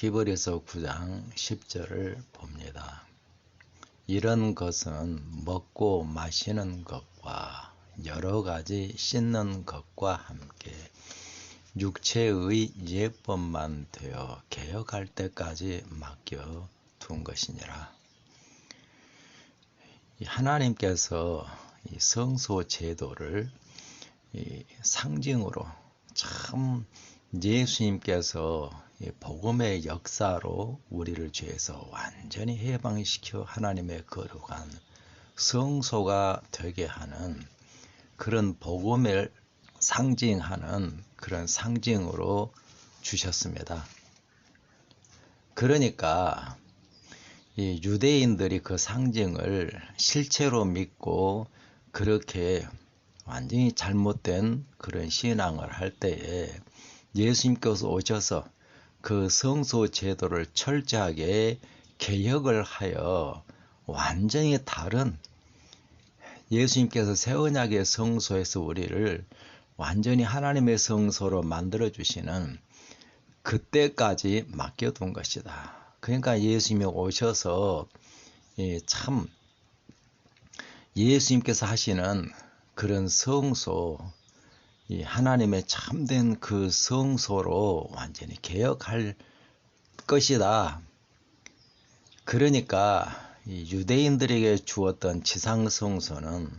히브리서 9장 10절을 봅니다. 이런 것은 먹고 마시는 것과 여러 가지 씻는 것과 함께 육체의 예법만 되어 개혁할 때까지 맡겨 둔 것이니라. 하나님께서 성소 제도를 상징으로 참 예수님께서 복음의 역사로 우리를 죄에서 완전히 해방시켜 하나님의 거룩한 성소가 되게 하는 그런 복음을 상징하는 그런 상징으로 주셨습니다. 그러니까 이 유대인들이 그 상징을 실체로 믿고 그렇게 완전히 잘못된 그런 신앙을 할 때에 예수님께서 오셔서 그 성소 제도를 철저하게 개혁을 하여 완전히 다른 예수님께서 새 언약의 성소에서 우리를 완전히 하나님의 성소로 만들어 주시는 그때까지 맡겨둔 것이다. 그러니까 예수님이 오셔서 참 예수님께서 하시는 그런 성소, 하나님의 참된 그 성소로 완전히 개혁할 것이다. 그러니까 유대인들에게 주었던 지상 성소는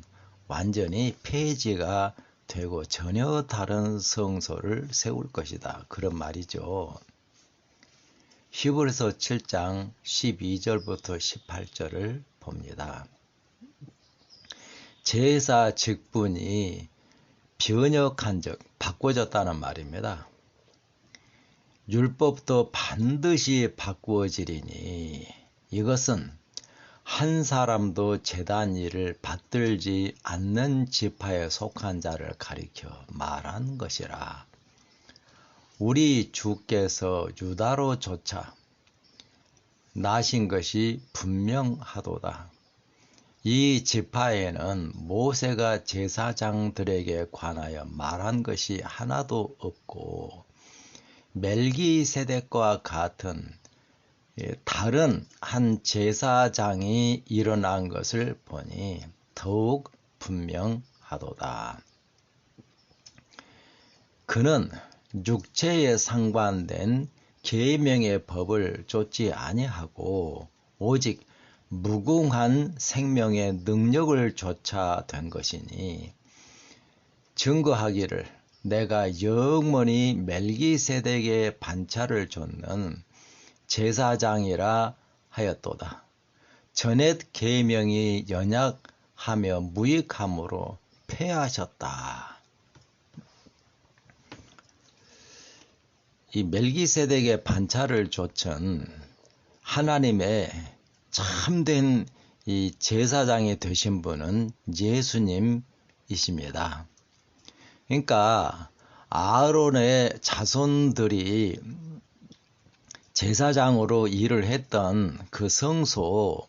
완전히 폐지가 되고 전혀 다른 성소를 세울 것이다. 그런 말이죠. 히브리서 7장 12절부터 18절을 봅니다. 제사 직분이 변역한 적, 바꿔졌다는 말입니다. 율법도 반드시 바꾸어지리니 이것은 한 사람도 재단 일을 받들지 않는 지파에 속한 자를 가리켜 말한 것이라. 우리 주께서 유다로조차 나신 것이 분명하도다. 이 지파에는 모세가 제사장들에게 관하여 말한 것이 하나도 없고 멜기세덱과 같은 다른 한 제사장이 일어난 것을 보니 더욱 분명하도다. 그는 육체에 상관된 계명의 법을 쫓지 아니하고 오직 무궁한 생명의 능력을 쫓아된 것이니 증거하기를 내가 영원히 멜기세덱의 반차를 줬는 제사장이라 하였도다. 전옛 계명이 연약하며 무익함으로 폐하셨다. 이 멜기세덱의 반차를 좇은 하나님의 참된 이 제사장이 되신 분은 예수님이십니다. 그러니까 아론의 자손들이 제사장으로 일을 했던 그 성소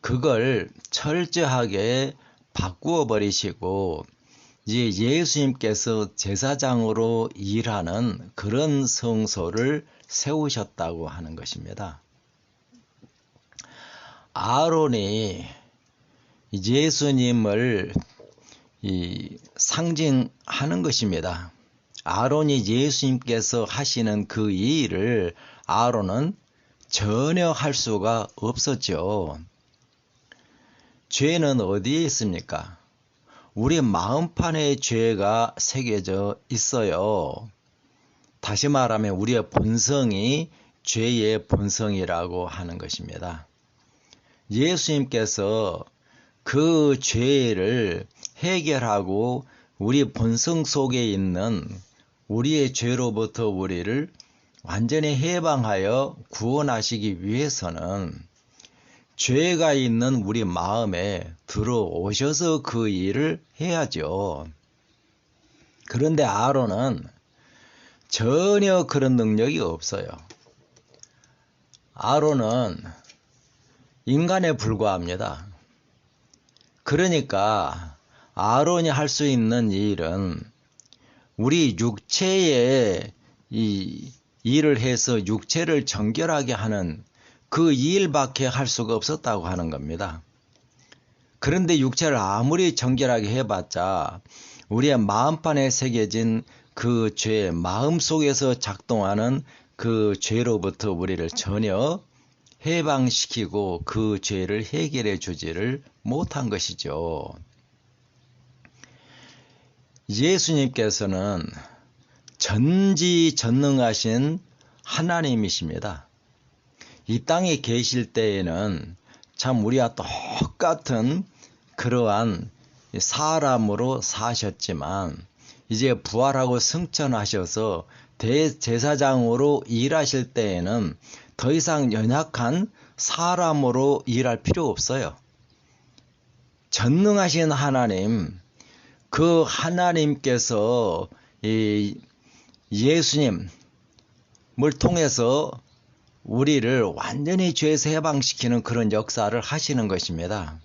그걸 철저하게 바꾸어 버리시고 이제 예수님께서 제사장으로 일하는 그런 성소를 세우셨다고 하는 것입니다. 아론이 예수님을 상징하는 것입니다. 아론이 예수님께서 하시는 그 일을 아론은 전혀 할 수가 없었죠. 죄는 어디에 있습니까? 우리 마음판에 죄가 새겨져 있어요. 다시 말하면 우리의 본성이 죄의 본성이라고 하는 것입니다. 예수님께서 그 죄를 해결하고 우리 본성 속에 있는 우리의 죄로부터 우리를 완전히 해방하여 구원하시기 위해서는 죄가 있는 우리 마음에 들어오셔서 그 일을 해야죠. 그런데 아론은 전혀 그런 능력이 없어요. 아론은 인간에 불과합니다. 그러니까 아론이 할 수 있는 일은 우리 육체의 이 일을 해서 육체를 정결하게 하는 그 일밖에 할 수가 없었다고 하는 겁니다. 그런데 육체를 아무리 정결하게 해봤자 우리의 마음판에 새겨진 그 죄, 마음 속에서 작동하는 그 죄로부터 우리를 전혀 해방시키고 그 죄를 해결해 주지를 못한 것이죠. 예수님께서는 전지전능하신 하나님이십니다. 이 땅에 계실 때에는 참 우리와 똑같은 그러한 사람으로 사셨지만 이제 부활하고 승천하셔서 대제사장으로 일하실 때에는 더 이상 연약한 사람으로 일할 필요 없어요. 전능하신 하나님, 그 하나님께서 이 예수님을 통해서 우리를 완전히 죄에서 해방시키는 그런 역사를 하시는 것입니다.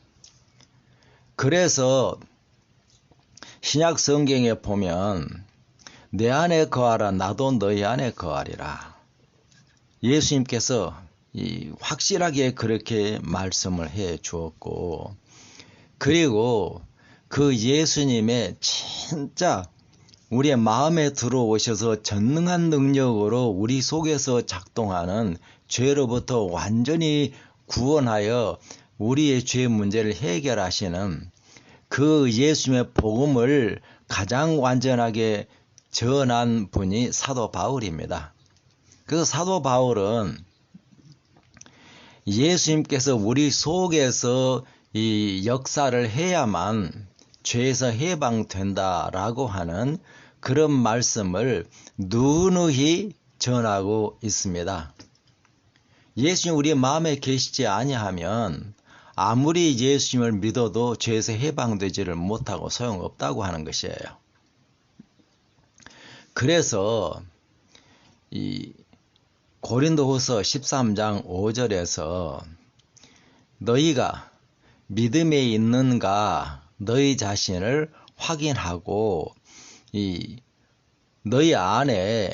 그래서 신약 성경에 보면 내 안에 거하라 나도 너희 안에 거하리라. 예수님께서 확실하게 그렇게 말씀을 해 주었고 그리고 그 예수님의 진짜 우리의 마음에 들어오셔서 전능한 능력으로 우리 속에서 작동하는 죄로부터 완전히 구원하여 우리의 죄 문제를 해결하시는 그 예수님의 복음을 가장 완전하게 전한 분이 사도 바울입니다. 그래서 사도 바울은 예수님께서 우리 속에서 이 역사를 해야만 죄에서 해방된다라고 하는 그런 말씀을 누누이 전하고 있습니다. 예수님 우리 마음에 계시지 아니하면 아무리 예수님을 믿어도 죄에서 해방되지를 못하고 소용없다고 하는 것이에요. 그래서 이 고린도후서 13장 5절에서 너희가 믿음에 있는가 너희 자신을 확인하고 이 너희 안에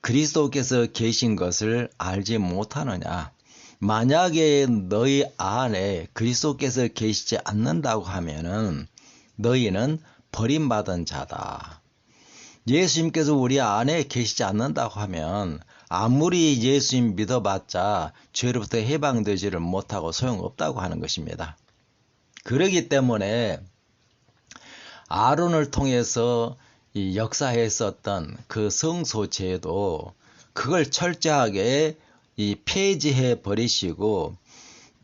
그리스도께서 계신 것을 알지 못하느냐 만약에 너희 안에 그리스도께서 계시지 않는다고 하면은 너희는 버림받은 자다. 예수님께서 우리 안에 계시지 않는다고 하면 아무리 예수님 믿어봤자 죄로부터 해방되지를 못하고 소용없다고 하는 것입니다. 그러기 때문에 아론을 통해서 이 역사했었던 그 성소제도 그걸 철저하게 이 폐지해 버리시고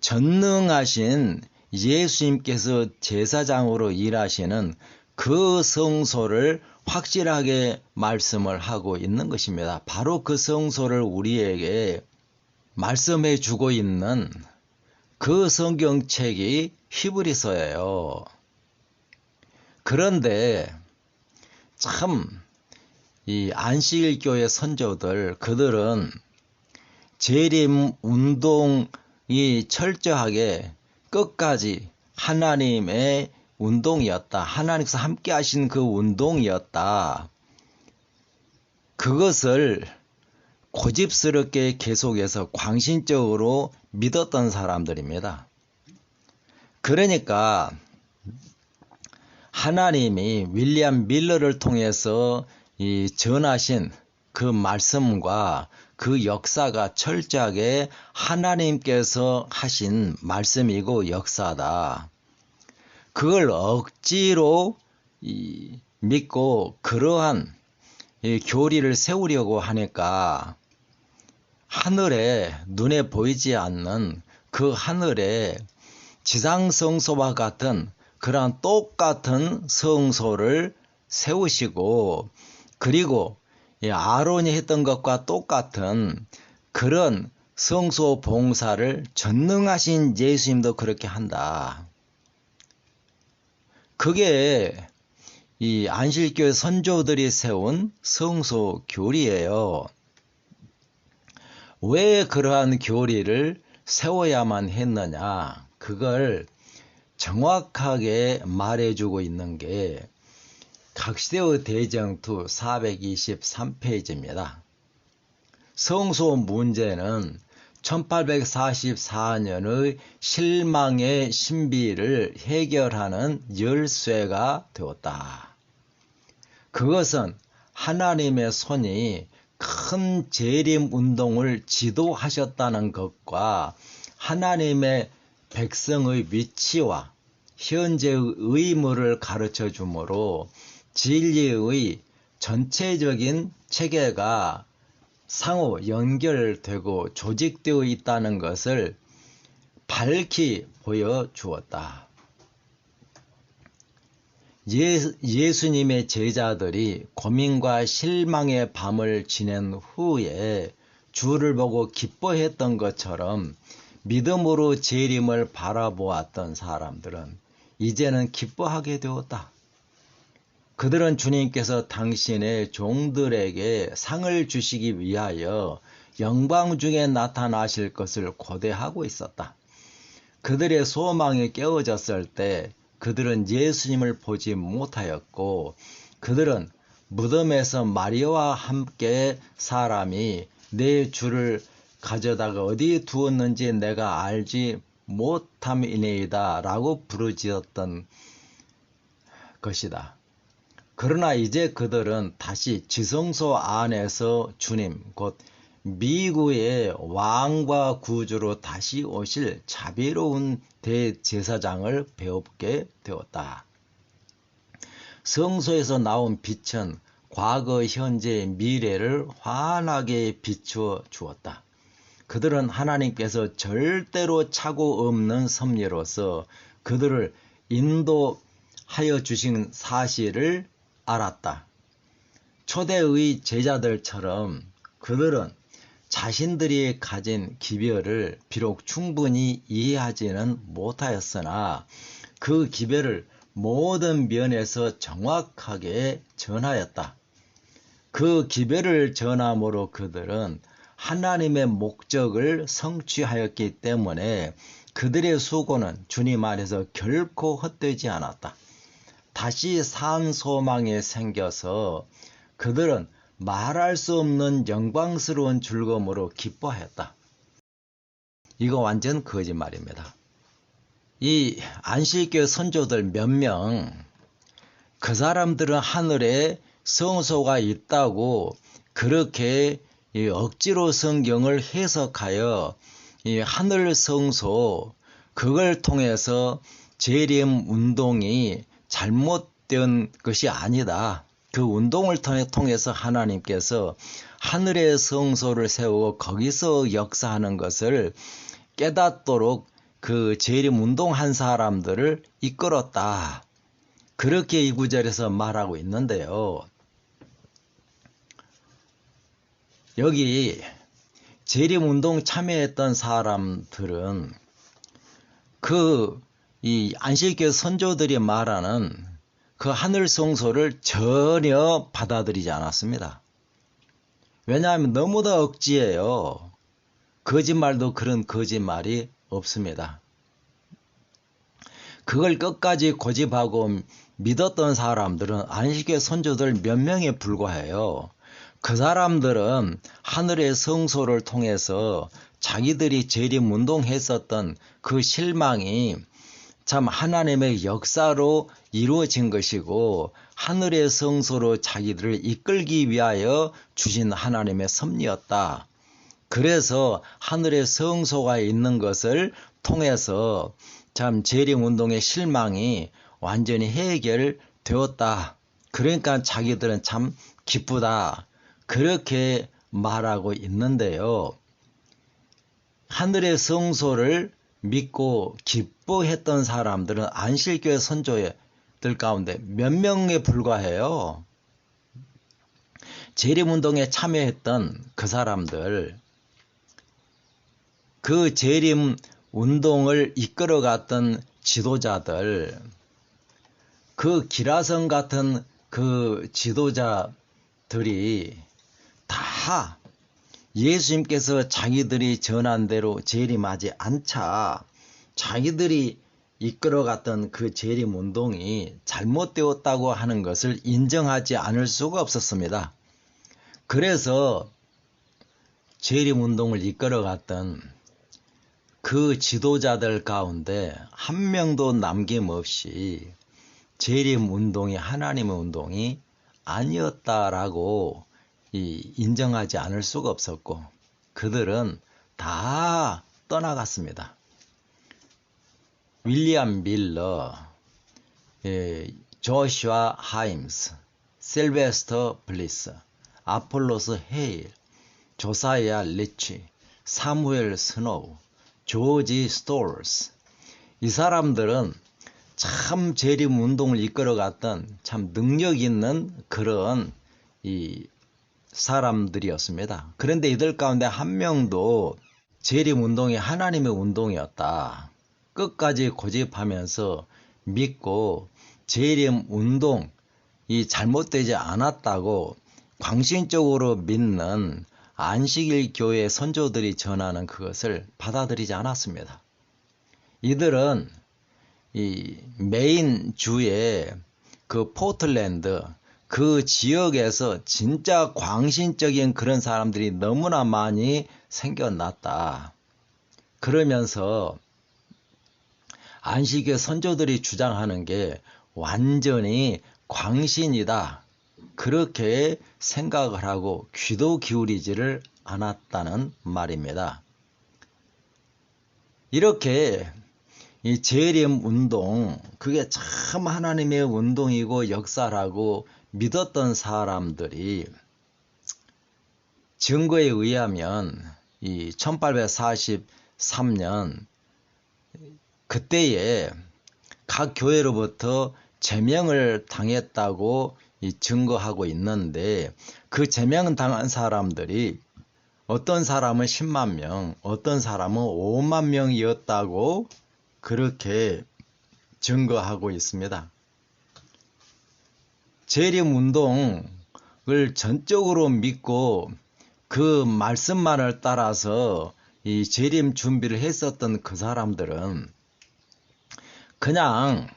전능하신 예수님께서 제사장으로 일하시는 그 성소를 확실하게 말씀을 하고 있는 것입니다. 바로 그 성소를 우리에게 말씀해 주고 있는 그 성경책이 히브리서예요. 그런데 참 이 안식일 교회 선조들 그들은 재림 운동이 철저하게 끝까지 하나님의 운동이었다. 하나님께서 함께 하신 그 운동이었다. 그것을 고집스럽게 계속해서 광신적으로 믿었던 사람들입니다. 그러니까 하나님이 윌리엄 밀러를 통해서 이 전하신 그 말씀과 그 역사가 철저하게 하나님께서 하신 말씀이고 역사다. 그걸 억지로 믿고 그러한 교리를 세우려고 하니까 하늘에 눈에 보이지 않는 그 하늘에 지상성소와 같은 그러한 똑같은 성소를 세우시고 그리고 아론이 했던 것과 똑같은 그런 성소 봉사를 전능하신 예수님도 그렇게 한다. 그게 이 안실교회 선조들이 세운 성소 교리예요. 왜 그러한 교리를 세워야만 했느냐? 그걸 정확하게 말해주고 있는 게 각시대의 대정투 423페이지입니다. 성소 문제는 1844년의 실망의 신비를 해결하는 열쇠가 되었다. 그것은 하나님의 손이 큰 재림 운동을 지도하셨다는 것과 하나님의 백성의 위치와 현재의 의무를 가르쳐 주므로 진리의 전체적인 체계가 상호 연결되고 조직되어 있다는 것을 밝히 보여주었다. 예, 수님의 제자들이 고민과 실망의 밤을 지낸 후에 주를 보고 기뻐했던 것처럼 믿음으로 재림을 바라보았던 사람들은 이제는 기뻐하게 되었다. 그들은 주님께서 당신의 종들에게 상을 주시기 위하여 영광 중에 나타나실 것을 고대하고 있었다. 그들의 소망이 깨어졌을 때 그들은 예수님을 보지 못하였고 그들은 무덤에서 마리아와 함께 사람이 내 주를 가져다가 어디에 두었는지 내가 알지 못함이니이다 라고 부르짖었던 것이다. 그러나 이제 그들은 다시 지성소 안에서 주님 곧 미국의 왕과 구주로 다시 오실 자비로운 대제사장을 배웁게 되었다. 성소에서 나온 빛은 과거, 현재, 미래를 환하게 비추어 주었다. 그들은 하나님께서 절대로 차고 없는 섭리로서 그들을 인도하여 주신 사실을 알았다. 초대의 제자들처럼 그들은 자신들이 가진 기별을 비록 충분히 이해하지는 못하였으나 그 기별을 모든 면에서 정확하게 전하였다. 그 기별을 전함으로 그들은 하나님의 목적을 성취하였기 때문에 그들의 수고는 주님 안에서 결코 헛되지 않았다. 다시 산 소망이 생겨서 그들은 말할 수 없는 영광스러운 즐거움으로 기뻐했다. 이거 완전 거짓말입니다. 이 안식교 선조들 몇 명, 그 사람들은 하늘에 성소가 있다고 그렇게 억지로 성경을 해석하여 이 하늘 성소, 그걸 통해서 재림 운동이 잘못된 것이 아니다. 그 운동을 통해서 하나님께서 하늘의 성소를 세우고 거기서 역사하는 것을 깨닫도록 그 재림 운동한 사람들을 이끌었다. 그렇게 이 구절에서 말하고 있는데요. 여기 재림 운동 참여했던 사람들은 그 이 안식교 선조들이 말하는 그 하늘 성소를 전혀 받아들이지 않았습니다. 왜냐하면 너무나 억지예요. 거짓말도 그런 거짓말이 없습니다. 그걸 끝까지 고집하고 믿었던 사람들은 안식의 선조들 몇 명에 불과해요. 그 사람들은 하늘의 성소를 통해서 자기들이 재림 운동했었던 그 실망이 참 하나님의 역사로 이루어진 것이고 하늘의 성소로 자기들을 이끌기 위하여 주신 하나님의 섭리였다. 그래서 하늘의 성소가 있는 것을 통해서 참 재림 운동의 실망이 완전히 해결되었다. 그러니까 자기들은 참 기쁘다. 그렇게 말하고 있는데요. 하늘의 성소를 믿고 기뻐했던 사람들은 안실교회 선조들 가운데 몇 명에 불과해요. 재림운동에 참여했던 그 사람들, 그 재림 운동을 이끌어갔던 지도자들, 그 기라성 같은 그 지도자들이 다 예수님께서 자기들이 전한 대로 재림하지 않자 자기들이 이끌어갔던 그 재림 운동이 잘못되었다고 하는 것을 인정하지 않을 수가 없었습니다. 그래서 재림 운동을 이끌어갔던 그 지도자들 가운데 한 명도 남김없이 재림 운동이 하나님의 운동이 아니었다라고 인정하지 않을 수가 없었고 그들은 다 떠나갔습니다. 윌리엄 밀러, 예, 조슈아 하임스, 실베스터 블리스, 아폴로스 헤일, 조사야 리치, 사무엘 스노우, 조지 스토어스 이 사람들은 참 재림 운동을 이끌어갔던 참 능력 있는 그런 이 사람들이었습니다. 그런데 이들 가운데 한 명도 재림 운동이 하나님의 운동이었다. 끝까지 고집하면서 믿고 재림 운동 이 잘못되지 않았다고 광신적으로 믿는 안식일 교회 선조들이 전하는 그것을 받아들이지 않았습니다. 이들은 이 메인 주의 그 포틀랜드 그 지역에서 진짜 광신적인 그런 사람들이 너무나 많이 생겨났다. 그러면서 안식의 선조들이 주장하는 게 완전히 광신이다. 그렇게 생각을 하고 귀도 기울이지를 않았다는 말입니다. 이렇게 이 재림 운동, 그게 참 하나님의 운동이고 역사라고 믿었던 사람들이 증거에 의하면 이 1843년 그때에 각 교회로부터 제명을 당했다고 증거하고 있는데 그 제명 당한 사람들이 어떤 사람은 10만 명, 어떤 사람은 5만 명이었다고 그렇게 증거하고 있습니다. 재림 운동을 전적으로 믿고 그 말씀만을 따라서 이 재림 준비를 했었던 그 사람들은 그냥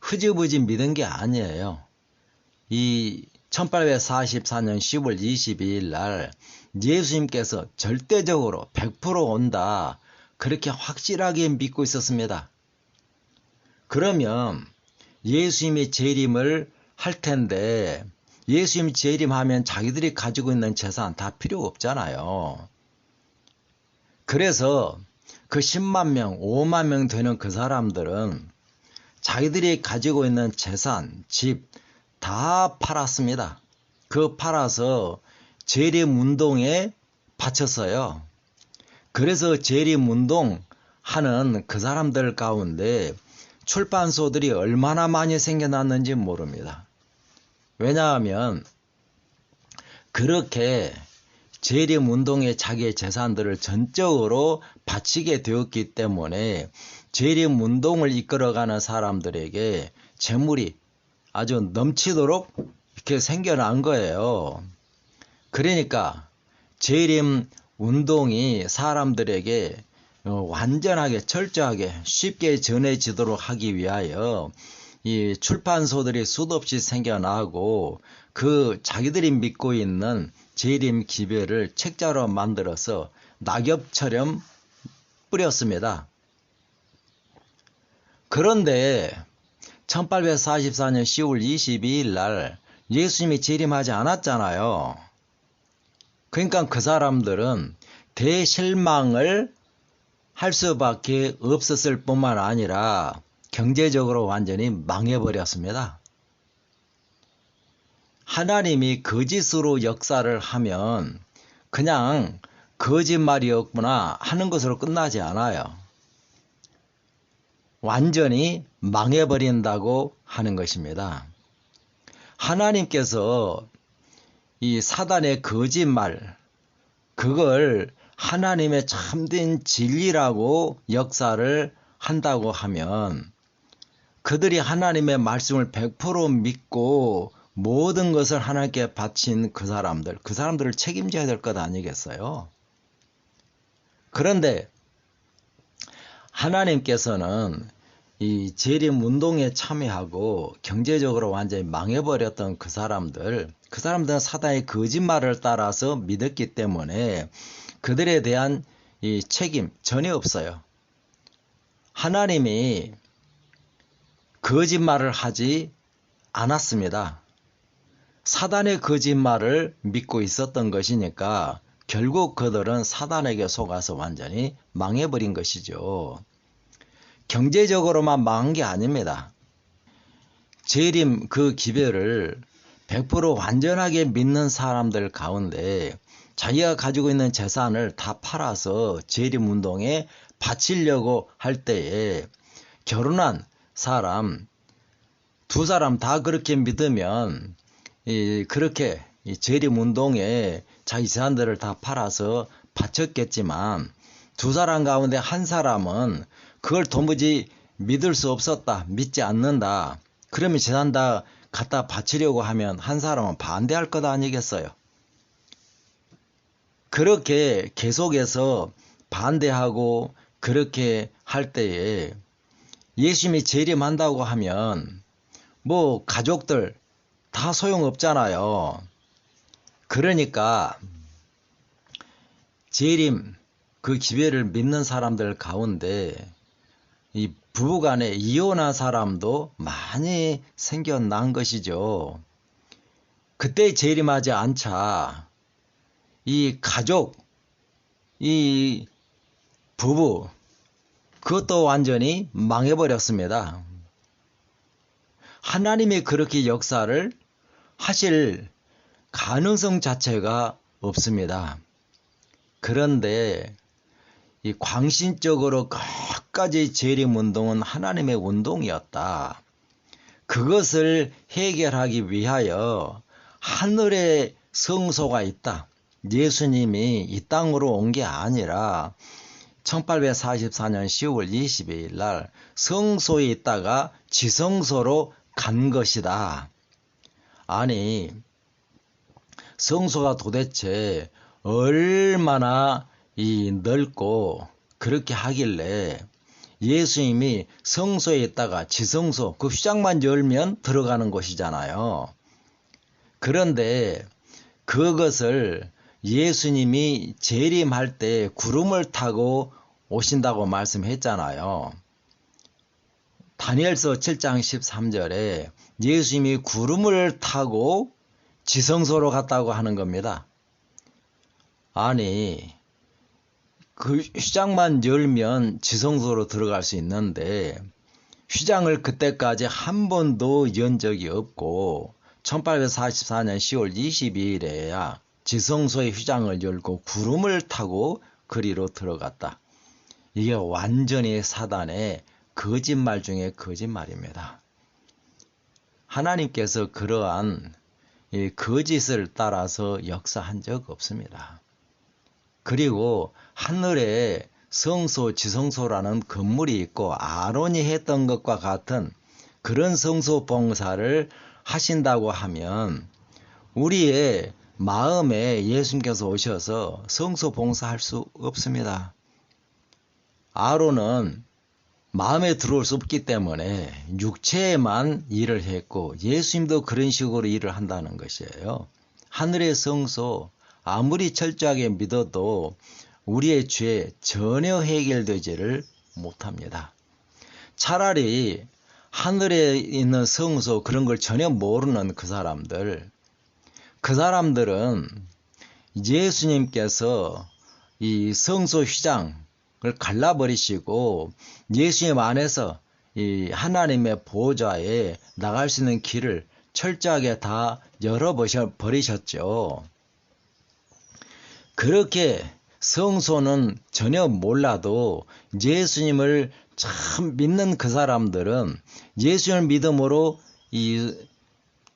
흐지부지 믿은 게 아니에요. 이 1844년 10월 22일 날 예수님께서 절대적으로 100% 온다. 그렇게 확실하게 믿고 있었습니다. 그러면 예수님이 재림을 할 텐데 예수님이 재림하면 자기들이 가지고 있는 재산 다 필요 없잖아요. 그래서 그 10만 명, 5만 명 되는 그 사람들은 자기들이 가지고 있는 재산, 집 다 팔았습니다. 그 팔아서 재림 운동에 바쳤어요. 그래서 재림 운동 하는 그 사람들 가운데 출판소들이 얼마나 많이 생겨났는지 모릅니다. 왜냐하면 그렇게 재림 운동에 자기의 재산들을 전적으로 바치게 되었기 때문에 재림 운동을 이끌어가는 사람들에게 재물이 아주 넘치도록 이렇게 생겨난 거예요. 그러니까 재림 운동이 사람들에게 어, 완전하게 철저하게 쉽게 전해지도록 하기 위하여 이 출판소들이 수도 없이 생겨나고 그 자기들이 믿고 있는 재림 기별을 책자로 만들어서 낙엽처럼 뿌렸습니다. 그런데 1844년 10월 22일 날 예수님이 재림하지 않았잖아요. 그러니까 그 사람들은 대실망을 할 수밖에 없었을 뿐만 아니라 경제적으로 완전히 망해버렸습니다. 하나님이 거짓으로 역사를 하면 그냥 거짓말이었구나 하는 것으로 끝나지 않아요. 완전히 망해버린다고 하는 것입니다. 하나님께서 이 사단의 거짓말, 그걸 하나님의 참된 진리라고 역사를 한다고 하면 그들이 하나님의 말씀을 100% 믿고 모든 것을 하나님께 바친 그 사람들, 그 사람들을 책임져야 될 것 아니겠어요? 그런데 하나님께서는 이 재림 운동에 참여하고 경제적으로 완전히 망해버렸던 그 사람들, 그 사람들은 사단의 거짓말을 따라서 믿었기 때문에 그들에 대한 이 책임 전혀 없어요. 하나님이 거짓말을 하지 않았습니다. 사단의 거짓말을 믿고 있었던 것이니까 결국 그들은 사단에게 속아서 완전히 망해버린 것이죠. 경제적으로만 망한 게 아닙니다. 재림 그 기별을 100% 완전하게 믿는 사람들 가운데 자기가 가지고 있는 재산을 다 팔아서 재림 운동에 바치려고 할 때에 결혼한 사람 두 사람 다 그렇게 믿으면 이, 그렇게 이 재림 운동에 자기 재산들을 다 팔아서 바쳤겠지만 두 사람 가운데 한 사람은 그걸 도무지 믿을 수 없었다 믿지 않는다 그러면 재산 다 갖다 바치려고 하면 한 사람은 반대할 것 아니겠어요? 그렇게 계속해서 반대하고 그렇게 할 때에 예수님이 재림한다고 하면 뭐 가족들 다 소용없잖아요. 그러니까 재림 그 기회를 믿는 사람들 가운데 이 부부간에 이혼한 사람도 많이 생겨난 것이죠. 그때 재림하지 않자 이 가족 이 부부 그것도 완전히 망해버렸습니다. 하나님이 그렇게 역사를 하실 가능성 자체가 없습니다. 그런데 이 광신적으로 끝까지 재림 운동은 하나님의 운동이었다. 그것을 해결하기 위하여 하늘에 성소가 있다. 예수님이 이 땅으로 온 게 아니라 1844년 10월 22일 날 성소에 있다가 지성소로 간 것이다. 아니, 성소가 도대체 얼마나 이 넓고 그렇게 하길래 예수님이 성소에 있다가 지성소, 그 휘장만 열면 들어가는 곳이잖아요. 그런데 그것을 예수님이 재림할 때 구름을 타고 오신다고 말씀했잖아요. 다니엘서 7장 13절에 예수님이 구름을 타고 지성소로 갔다고 하는 겁니다. 아니, 그 휘장만 열면 지성소로 들어갈 수 있는데 휘장을 그때까지 한 번도 연 적이 없고 1844년 10월 22일에야 지성소의 휘장을 열고 구름을 타고 그리로 들어갔다. 이게 완전히 사단의 거짓말 중에 거짓말입니다. 하나님께서 그러한 거짓을 따라서 역사한 적 없습니다. 그리고 하늘에 성소, 지성소라는 건물이 있고 아론이 했던 것과 같은 그런 성소 봉사를 하신다고 하면 우리의 마음에 예수님께서 오셔서 성소 봉사할 수 없습니다. 아론은 마음에 들어올 수 없기 때문에 육체에만 일을 했고 예수님도 그런 식으로 일을 한다는 것이에요. 하늘의 성소 아무리 철저하게 믿어도 우리의 죄 전혀 해결되지를 못합니다. 차라리 하늘에 있는 성소 그런 걸 전혀 모르는 그 사람들 그 사람들은 예수님께서 이 성소 휘장 그걸 갈라버리시고 예수님 안에서 이 하나님의 보좌에 나갈 수 있는 길을 철저하게 다 열어버리셨죠. 그렇게 성소는 전혀 몰라도 예수님을 참 믿는 그 사람들은 예수님을 믿음으로 이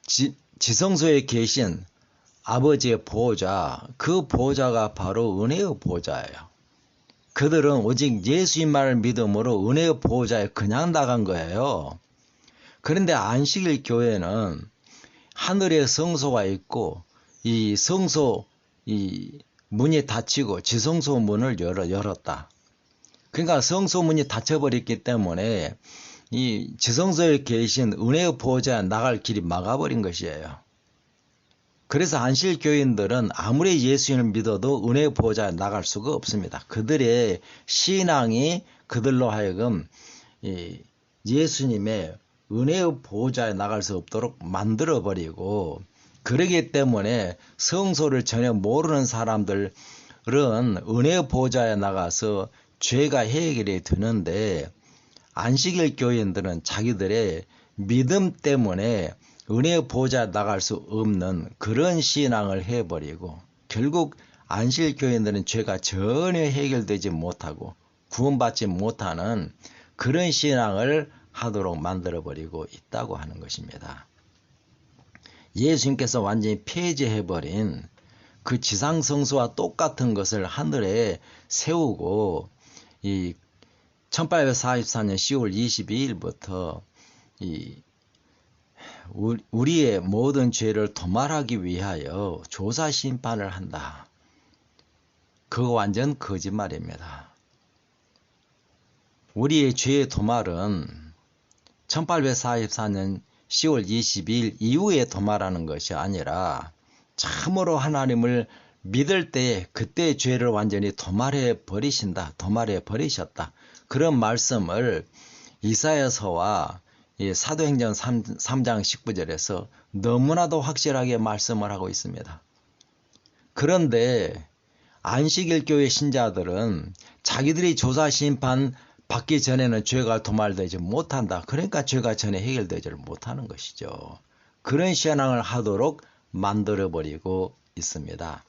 지, 지성소에 계신 아버지의 보좌, 그 보좌가 바로 은혜의 보좌예요. 그들은 오직 예수님만을 믿음으로 은혜의 보호자에 그냥 나간 거예요. 그런데 안식일 교회는 하늘에 성소가 있고 이 성소 이 문이 닫히고 지성소 문을 열어, 열었다. 그러니까 성소 문이 닫혀버렸기 때문에 이 지성소에 계신 은혜의 보호자에 나갈 길이 막아버린 것이에요. 그래서 안실 교인들은 아무리 예수님을 믿어도 은혜의 보호자에 나갈 수가 없습니다. 그들의 신앙이 그들로 하여금 이 예수님의 은혜의 보호자에 나갈 수 없도록 만들어 버리고 그러기 때문에 성소를 전혀 모르는 사람들은 은혜의 보호자에 나가서 죄가 해결이 되는데 안식일 교인들은 자기들의 믿음 때문에 은혜의 보호자에 나갈 수 없는 그런 신앙을 해버리고 결국 안식일 교인들은 죄가 전혀 해결되지 못하고 구원받지 못하는 그런 신앙을 하도록 만들어버리고 있다고 하는 것입니다. 예수님께서 완전히 폐지해버린 그 지상성수와 똑같은 것을 하늘에 세우고 이 1844년 10월 22일부터 이 우리의 모든 죄를 도말하기 위하여 조사 심판을 한다. 그거 완전 거짓말입니다. 우리의 죄의 도말은 1844년 10월 22일 이후에 도말하는 것이 아니라 참으로 하나님을 믿을 때 그때 죄를 완전히 도말해 버리신다. 도말해 버리셨다. 그런 말씀을 이사야서와 사도행전 3, 장 19절에서 너무나도 확실하게 말씀을 하고 있습니다. 그런데 안식일 교회 신자들은 자기들이 조사 심판 받기 전에는 죄가 도말되지 못한다. 그러니까 죄가 전에 해결되지 못하는 것이죠. 그런 신앙을 하도록 만들어 버리고 있습니다.